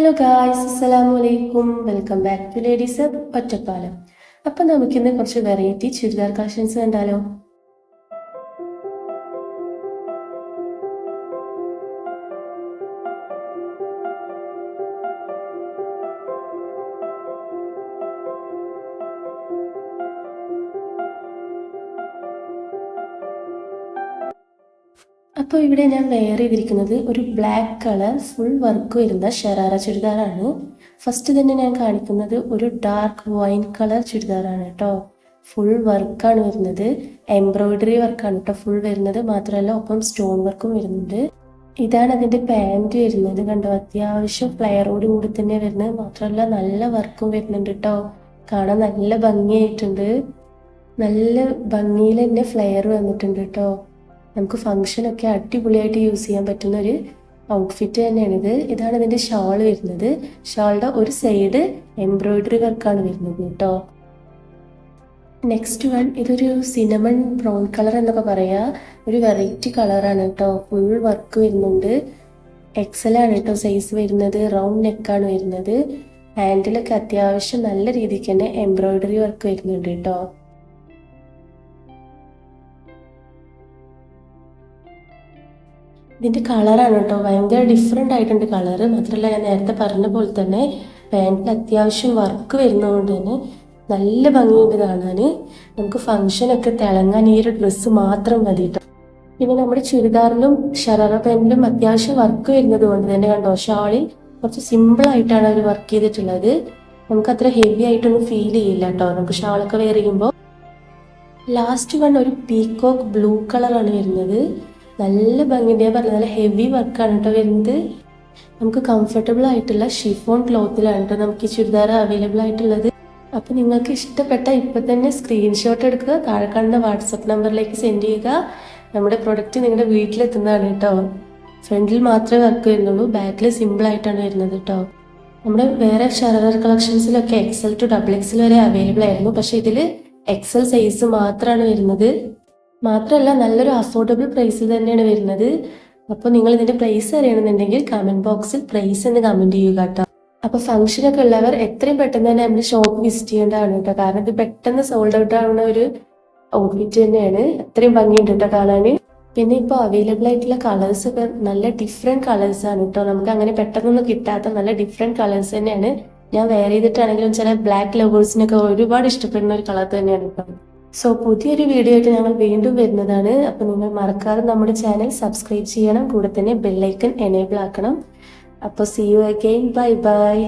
Hello guys അസ്സലാമു അലൈക്കും welcome back to ladies Ottapalam അപ്പം നമുക്കിന്ന് കുറച്ച് വെറൈറ്റി ചുരിദാർ കളക്ഷൻസ് കണ്ടാലോ? അപ്പോൾ ഇവിടെ ഞാൻ വെയർ ചെയ്തിരിക്കുന്നത് ഒരു ബ്ലാക്ക് കളർ ഫുൾ വർക്ക് വരുന്ന ഷെറാറ ചുരിദാറാണ്. ഫസ്റ്റ് തന്നെ ഞാൻ കാണിക്കുന്നത് ഒരു ഡാർക്ക് വൈൻ കളർ ചുരിദാറാണ് കേട്ടോ. ഫുൾ വർക്കാണ് വരുന്നത്. എംബ്രോയിഡറി വർക്കാണ് കേട്ടോ ഫുൾ വരുന്നത്. മാത്രമല്ല ഒപ്പം സ്റ്റോൺ വർക്കും വരുന്നുണ്ട്. ഇതാണ് അതിന്റെ പാന്റ് വരുന്നത് കണ്ടോ? അത്യാവശ്യം ഫ്ലെയറോട് കൂടി തന്നെ വരുന്നത്. മാത്രമല്ല നല്ല വർക്കും വരുന്നുണ്ട് കേട്ടോ. കാണാൻ നല്ല ഭംഗിയായിട്ടുണ്ട്. നല്ല ഭംഗിയിൽ തന്നെ ഫ്ലെയർ വന്നിട്ടുണ്ട് കേട്ടോ. നമുക്ക് ഫങ്ഷനൊക്കെ അടിപൊളിയായിട്ട് യൂസ് ചെയ്യാൻ പറ്റുന്ന ഒരു ഔട്ട്ഫിറ്റ് തന്നെയാണ് ഇത് ഇതാണ് ഇതിന്റെ ഷാൾ വരുന്നത്. ഷാളുടെ ഒരു സൈഡ് എംബ്രോയിഡറി വർക്കാണ് വരുന്നത് കേട്ടോ നെക്സ്റ്റ് വൺ ഇതൊരു സിനമൺ ബ്രൗൺ കളർ എന്നൊക്കെ പറയാ. ഒരു വെറൈറ്റി കളറാണ് കേട്ടോ ഫുൾ വർക്ക് വരുന്നുണ്ട്. ആണ് കേട്ടോ സൈസ് വരുന്നത്. റൗണ്ട് നെക്കാണ് വരുന്നത്. ഹാൻഡിലൊക്കെ അത്യാവശ്യം നല്ല രീതിക്ക് തന്നെ എംബ്രോയിഡറി വർക്ക് വരുന്നുണ്ട് കേട്ടോ ഇതിന്റെ കളറാണ് കേട്ടോ. ഭയങ്കര ഡിഫറെന്റ് ആയിട്ടുണ്ട് കളറ്. മാത്രമല്ല ഞാൻ നേരത്തെ പറഞ്ഞ പോലെ തന്നെ പാന്റിൽ അത്യാവശ്യം വർക്ക് വരുന്നതുകൊണ്ട് തന്നെ നല്ല ഭംഗിയുണ്ട് കാണാൻ നമുക്ക് ഫങ്ഷനൊക്കെ തിളങ്ങാൻ ഈ ഒരു ഡ്രസ്സ് മാത്രം മതി കേട്ടോ. പിന്നെ നമ്മുടെ ചുരിദാറിലും ഷറാറ പാന്റിലും അത്യാവശ്യം വർക്ക് വരുന്നത് കൊണ്ട് തന്നെ കണ്ടോ ഷാളിൽ കുറച്ച് സിമ്പിൾ ആയിട്ടാണ് അവർ വർക്ക് ചെയ്തിട്ടുള്ളത്. നമുക്ക് അത്ര ഹെവി ആയിട്ടൊന്നും ഫീൽ ചെയ്യില്ല കേട്ടോ. നമുക്ക് ഷാളൊക്കെ വെയർ ചെയ്യുമ്പോൾ ലാസ്റ്റ് വൺ ഒരു പീകോക്ക് ബ്ലൂ കളറാണ് വരുന്നത്. നല്ല ഭംഗിന്റെ ഞാൻ പറഞ്ഞത് നല്ല ഹെവി വർക്കാണ് കേട്ടോ വരുന്നത്. നമുക്ക് കംഫർട്ടബിൾ ആയിട്ടുള്ള ഷിഫോൺ ക്ലോത്തിലാണ് കേട്ടോ നമുക്ക് ഈ ചുരിദാർ അവൈലബിൾ ആയിട്ടുള്ളത്. അപ്പോൾ നിങ്ങൾക്ക് ഇഷ്ടപ്പെട്ട ഇപ്പൊ തന്നെ സ്ക്രീൻഷോട്ട് എടുക്കുക. താഴെ കാണുന്ന വാട്സപ്പ് നമ്പറിലേക്ക് സെൻഡ് ചെയ്യുക. നമ്മുടെ പ്രൊഡക്റ്റ് നിങ്ങളുടെ വീട്ടിലെത്തുന്നതാണ് കേട്ടോ ഫ്രണ്ടിൽ മാത്രമേ വർക്ക് വരുന്നുള്ളൂ. ബാക്കിൽ സിമ്പിൾ ആയിട്ടാണ് വരുന്നത് കേട്ടോ നമ്മുടെ വേറെ ഷറർ കളക്ഷൻസിലൊക്കെ എക്സൽ ടു ഡബിൾ എക്സൽ വരെ അവൈലബിൾ ആയിരുന്നു. പക്ഷേ ഇതിൽ എക്സൽ സൈസ് മാത്രമാണ് വരുന്നത്. മാത്രമല്ല നല്ലൊരു അഫോർഡബിൾ പ്രൈസിൽ തന്നെയാണ് വരുന്നത്. അപ്പോൾ നിങ്ങൾ ഇതിന്റെ പ്രൈസ് അറിയണമെന്നുണ്ടെങ്കിൽ കമന്റ് ബോക്സിൽ പ്രൈസ് എന്ന് കമന്റ് ചെയ്യുക കേട്ടോ. അപ്പോൾ ഫംഗ്ഷനൊക്കെ ഉള്ളവർ എത്രയും പെട്ടെന്ന് തന്നെ നമ്മുടെ ഷോപ്പ് വിസിറ്റ് ചെയ്യേണ്ടതാണ് കേട്ടോ. കാരണം ഇത് പെട്ടെന്ന് സോൾഡ് ഔട്ട് ആവുന്ന ഒരു ഔട്ട്ഫിറ്റ് തന്നെയാണ്. അത്രയും ഭംഗിയുണ്ട് കേട്ടോ കാണാൻ. പിന്നെ ഇപ്പോൾ അവൈലബിൾ ആയിട്ടുള്ള കളേഴ്സ് ഒക്കെ നല്ല ഡിഫറെന്റ് കളേഴ്സ് ആണ് കേട്ടോ. നമുക്ക് അങ്ങനെ പെട്ടെന്നൊന്നും കിട്ടാത്ത നല്ല ഡിഫറെന്റ് കളേഴ്സ് തന്നെയാണ്. ഞാൻ വെയർ ചെയ്തിട്ടാണെങ്കിലും ചില ബ്ലാക്ക് ലവേഴ്സിനൊക്കെ ഒരുപാട് ഇഷ്ടപ്പെടുന്ന ഒരു കളർ തന്നെയാണ് കേട്ടോ. സോ പുതിയൊരു വീഡിയോ ആയിട്ട് ഞങ്ങൾ വീണ്ടും വരുന്നതാണ്. അപ്പോൾ നിങ്ങൾ മറക്കാതെ നമ്മുടെ ചാനൽ സബ്സ്ക്രൈബ് ചെയ്യണം. കൂടെ തന്നെ ബെല്ലൈക്കൺ എനേബിൾ ആക്കണം. അപ്പോൾ see you again bye bye